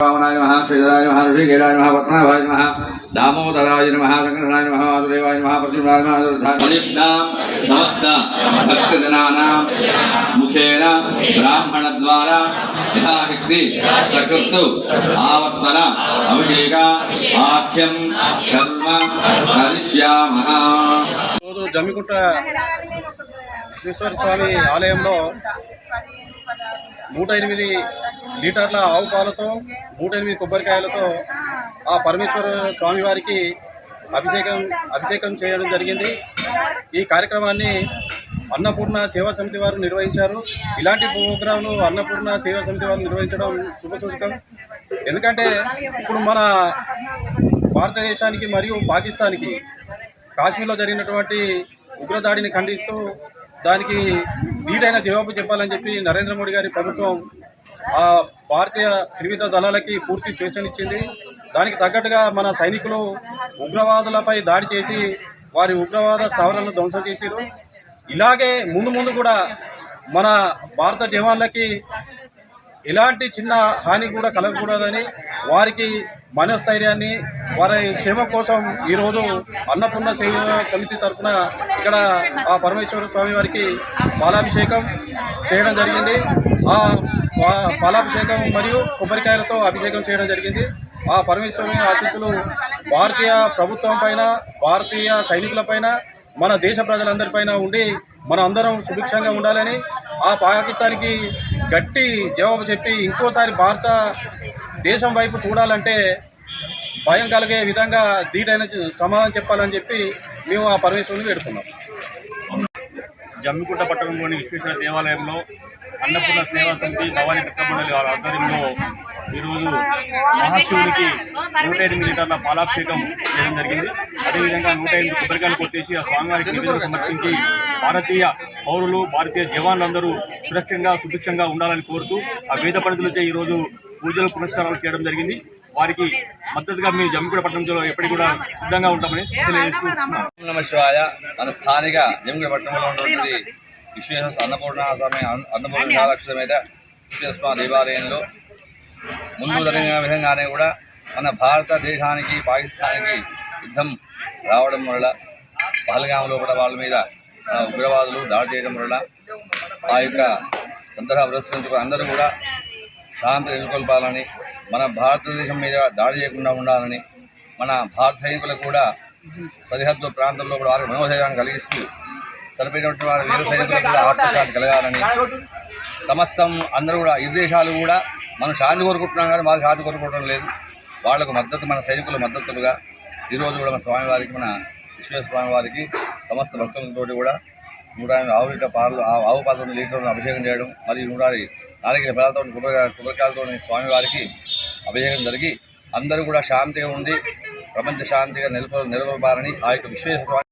రామనాయ మహా శ్రీధరాయ మహా ఋషికేరాయ మహా పద్మనాభాయ మహా దామోదరాయ నమ సంకటనాయ మహా వాసుదేవాయ ప్రతిమాయ మహా దుర్ధాం సమస్త భక్తజనానాం ముఖేన బ్రాహ్మణ ద్వారా యథాశక్తి సకృత్తు ఆవర్తన అభిషేక ఆఖ్యం కర్మ కరిష్యామః రోజు విశ్వేశ్వర శ్రీశ్వర స్వామి ఆలయంలో నూట ఎనిమిది లీటర్ల ఆవు పాలతో నూట ఎనిమిది కొబ్బరికాయలతో ఆ పరమేశ్వర స్వామి వారికి అభిషేకం అభిషేకం చేయడం జరిగింది. ఈ కార్యక్రమాన్ని అన్నపూర్ణ సేవా సమితి వారు నిర్వహించారు. ఇలాంటి ప్రోగ్రాంలు అన్నపూర్ణ సేవా సమితి వారు నిర్వహించడం శుభసూచకం ఎందుకంటే ఇప్పుడు మన భారతదేశానికి మరియు పాకిస్తాన్కి కాశ్మీర్లో జరిగినటువంటి ఉగ్రదాడిని ఖండిస్తూ దానికి ధీటైన జవాబు చెప్పాలని చెప్పి నరేంద్ర మోడీ గారి ప్రభుత్వం ఆ భారతీయ త్రివిధ దళాలకి పూర్తి స్వేచ్ఛనిచ్చింది దానికి తగ్గట్టుగా మన సైనికులు ఉగ్రవాదులపై దాడి చేసి వారి ఉగ్రవాద స్థావరాలను ధ్వంసం చేశారు. ఇలాగే ముందు ముందు కూడా మన భారత జవాన్లకి ఎలాంటి చిన్న హాని కూడా కలగకూడదని వారికి మనోస్థైర్యాన్ని వారి క్షేమం కోసం ఈరోజు అన్నపూర్ణ సమితి తరఫున ఇక్కడ ఆ పరమేశ్వర స్వామి వారికి పాలాభిషేకం చేయడం జరిగింది. ఆ పాలాభిషేకం మరియు కొబ్బరికాయలతో అభిషేకం చేయడం జరిగింది. ఆ పరమేశ్వరుని ఆశీస్సులు భారతీయ ప్రభుత్వం పైన భారతీయ సైనికుల పైన మన దేశ ప్రజలందరిపైన ఉండి మన అందరం సుభిక్షంగా ఉండాలని ఆ పాకిస్తాన్కి గట్టి జవాబు చెప్పి ఇంకోసారి భారత దేశం వైపు చూడాలంటే భయం కలిగే విధంగా దీటైన సమాధానం చెప్పాలని చెప్పి మేము ఆ పరమేశ్వరుని వేడుకున్నాం. జమ్మికుంట పట్టణంలోని విశ్వేశ్వర దేవాలయంలో అన్నపూర్ణ సేవా సమితి భవానీ కట్టమండలి వారి ఆధ్వర్యంలో ఈరోజు మహాశివునికి నూట ఎనిమిది లీటర్ల పాలాభిషేకం చేయడం జరిగింది. అదేవిధంగా నూట ఎనిమిది కొబ్బరికాయలు కొట్టేసి ఆ స్వామివారికి నివేదన సమర్పించి భారతీయ పౌరులు భారతీయ జవాన్లందరూ సురక్షంగా సుభిక్షంగా ఉండాలని కోరుతూ ఆ వేద పండితులచే ఈరోజు పూజలు పునస్కారాలు చేయడం జరిగింది. వారికి మద్దతుగా మేము జమ్మికుంట పట్టణంలో ఎప్పటికీ కూడా సిద్ధంగా ఉంటామని నమ శివాయ. మన స్థానిక జమ్మిడి పట్టణంలో ఉన్నటువంటి విశ్వేశ్వర అన్నపూర్ణ స్వామి అన్న- అన్నపూర్ణ మహాలక్ష్మి సమేత విశ్వేశ్వర స్వామి దేవాలయంలో ముందు జరిగిన విధంగానే కూడా మన భారతదేశానికి పాకిస్తాన్కి యుద్ధం రావడం వల్ల పహల్గాంలో కూడా వాళ్ళ మీద ఉగ్రవాదులు దాడి చేయడం వల్ల ఆ యొక్క సందర్భ పురస్కరించుకుని అందరూ కూడా శాంతి నెలకొల్పాలని మన భారతదేశం మీద దాడి చేయకుండా ఉండాలని మన భారత సైనికులకు కూడా సరిహద్దు ప్రాంతంలో కూడా వారికి మనోధైర్యాన్ని కలిగిస్తూ చనిపోయినటువంటి వారి వీర సైనికులకు కూడా ఆత్మశాంతి కలగాలని సమస్తం అందరూ కూడా ఇరు దేశాలు కూడా మనం శాంతి కోరుకుంటున్నాం కానీ వారు శాంతి కోరుకోవడం లేదు. వాళ్ళకు మద్దతు మన సైనికుల మద్దతులుగా ఈరోజు కూడా మన స్వామివారికి మన విశ్వేశ్వర స్వామివారికి సమస్త భక్తులతోటి కూడా నూట ఆవు లీటర్ పాలు ఆ- ఆవు పాలతో లీటర్లను అభిషేకం చేయడం మరియు నూట నాలుగు పదాలతో కొబ్బరికాయ కొబ్బరికాయలతో స్వామివారికి అభిషేకం జరిగి అందరూ కూడా శాంతిగా ఉండి ప్రపంచ శాంతిగా నిలప నిలబడాలని ఆ యొక్క విశ్వేశ్వర